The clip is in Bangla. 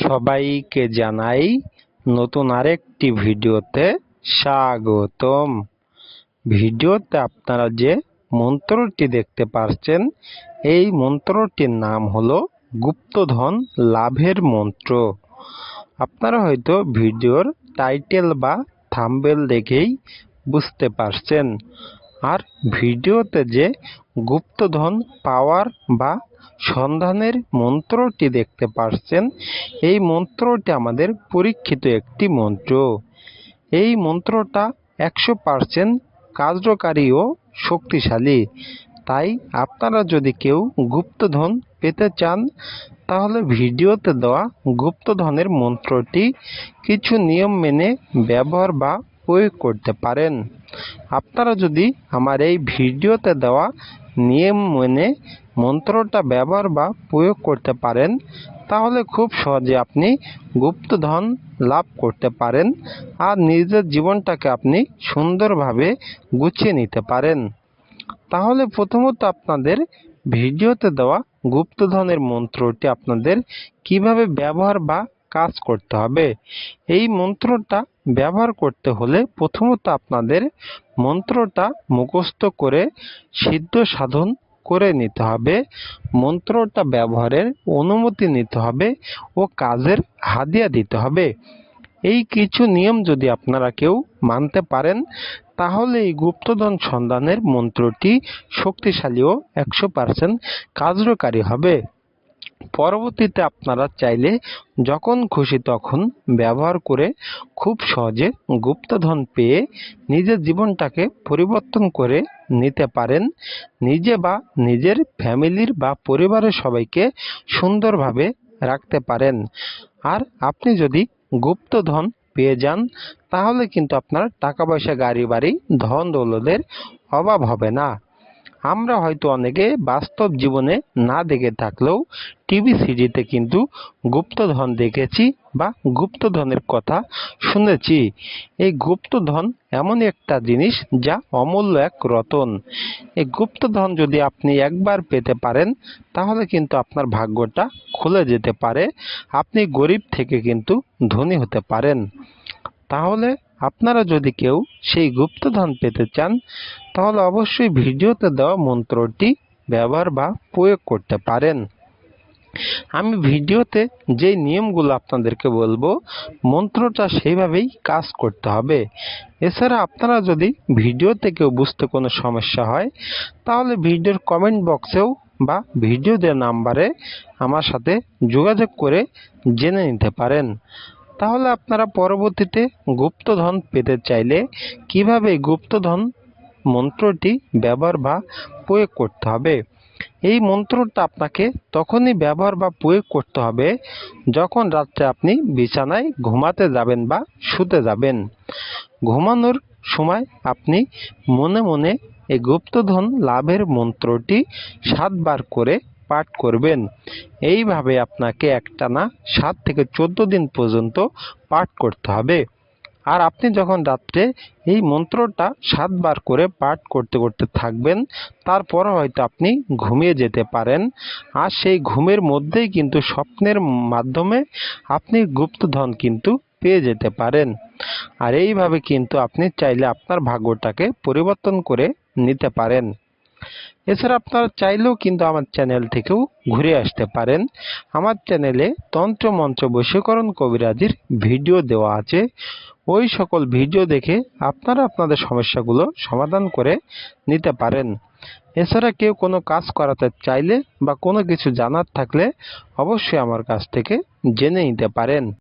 সবাইকে জানাই নতুন আরেকটি ভিডিওতে স্বাগতম। ভিডিওতে আপনারা যে মন্ত্রটি দেখতে পাচ্ছেন এই মন্ত্রটির নাম হলো গুপ্তধন লাভের মন্ত্র। আপনারা হয়তো ভিডিওর টাইটেল বা থাম্বেল দেখেই বুঝতে পারছেন। আর ভিডিওতে যে গুপ্তধন পাওয়ার বা সন্ধানের মন্ত্রটি দেখতে পাচ্ছেন এই মন্ত্রটি আমাদের পরীক্ষিত একটি মন্ত্র। এই মন্ত্রটা একশো পার্সেন্ট কার্যকারী ও শক্তিশালী। তাই আপনারা যদি কেউ গুপ্তধন পেতে চান, তাহলে ভিডিওতে দেওয়া গুপ্তধনের মন্ত্রটি কিছু নিয়ম মেনে ব্যবহার বা প্রয়োগ করতে পারেন। আপনারা যদি আমার এই ভিডিওতে দেওয়া নিয়ম মেনে মন্ত্রটা ব্যবহার বা প্রয়োগ করতে পারেন, তাহলে খুব সহজে আপনি গুপ্তধন লাভ করতে পারেন আর নিজের জীবনটাকে আপনি সুন্দরভাবে গুছিয়ে নিতে পারেন। তাহলে প্রথমত আপনাদের ভিডিওতে দেওয়া গুপ্তধনের মন্ত্রটি আপনাদের কীভাবে ব্যবহার বা কাজ করতে হবে, এই মন্ত্রটা ব্যবহার করতে হলে প্রথমত আপনাদের মন্ত্রটা মুখস্থ করে সিদ্ধ সাধন করে নিতে হবে। মন্ত্রটা ব্যবহারের অনুমতি নিতে হবে ও কাজের হাদিয়া দিতে হবে। এই কিছু নিয়ম যদি আপনারা কেউ মানতে পারেন, তাহলে এই গুপ্তধন সন্ধানের মন্ত্রটি শক্তিশালী ও একশো পার্সেন্ট কার্যকারী হবে। পরবর্তীতে আপনারা চাইলে যখন খুশি তখন ব্যবহার করে খুব সহজে গুপ্তধন পেয়ে নিজের জীবনটাকে পরিবর্তন করে নিতে পারেন। নিজে বা নিজের ফ্যামিলির বা পরিবারের সবাইকে সুন্দরভাবে রাখতে পারেন। আর আপনি যদি গুপ্তধন পেয়ে যান, তাহলে কিন্তু আপনার টাকা পয়সা গাড়ি বাড়ি ধন দৌলতের অভাব হবে না। আমরা হয়তো অনেকে বাস্তব জীবনে না দেখে থাকলেও টিভি সিডিতে কিন্তু গুপ্তধন দেখেছি বা গুপ্তধনের কথা শুনেছি। এই গুপ্তধন এমন একটা জিনিস যা অমূল্য এক রতন। এই গুপ্তধন যদি আপনি একবার পেতে পারেন, তাহলে কিন্তু আপনার ভাগ্যটা খুলে যেতে পারে। আপনি গরিব থেকে কিন্তু ধনী হতে পারেন। তাহলে আপনারা যদি কেউ সেই গুপ্তধন পেতে চান, তাহলে অবশ্যই ভিডিওতে দেওয়া মন্ত্রটি ব্যবহার বা প্রয়োগ করতে পারেন। আমি ভিডিওতে যে নিয়মগুলো আপনাদেরকে বলব, মন্ত্রটা সেইভাবেই কাজ করতে হবে। এছাড়া আপনারা যদি ভিডিওতে কেউ বুঝতে কোনো সমস্যা হয়, তাহলে ভিডিওর কমেন্ট বক্সেও বা ভিডিও দেওয়া নাম্বারে আমার সাথে যোগাযোগ করে জেনে নিতে পারেন। তাহলে আপনারা পরবর্তীতে গুপ্তধন পেতে চাইলে কীভাবে গুপ্তধন মন্ত্রটি ব্যবহার বা প্রয়োগ করতে হবে? এই মন্ত্রটা আপনাকে তখনই ব্যবহার বা প্রয়োগ করতে হবে যখন রাত্রে আপনি বিছানায় ঘুমাতে যাবেন বা শুতে যাবেন। ঘুমানোর সময় আপনি মনে মনে এই গুপ্তধন লাভের মন্ত্রটি সাতবার করে পাঠ করবেন, এইভাবে আপনাকে একটানা সাত থেকে চোদ্দ দিন পর্যন্ত পাঠ করতে হবে। আর আপনি যখন রাত্রে এই মন্ত্রটা সাতবার করে পাঠ করতে করতে থাকবেন তারপর হয়তো আপনি ঘুমিয়ে যেতে পারেন। আর সেই ঘুমের মধ্যেই কিন্তু স্বপ্নের মাধ্যমে আপনি গুপ্তধন কিন্তু পেয়ে যেতে পারেন। আর এইভাবে কিন্তু আপনি চাইলে আপনার ভাগ্যটাকে পরিবর্তন করে নিতে পারেন। এছাড়া আপনারা চাইলেও কিন্তু আমার চ্যানেল থেকেও ঘুরে আসতে পারেন। আমার চ্যানেলে তন্ত্র মন্ত্র বশীকরণ কবিরাজির ভিডিও দেওয়া আছে। ওই সকল ভিডিও দেখে আপনারা আপনাদের সমস্যাগুলো সমাধান করে নিতে পারেন। এছাড়া কেউ কোনো কাজ করাতে চাইলে বা কোনো কিছু জানার থাকলে অবশ্যই আমার কাছ থেকে জেনে নিতে পারেন।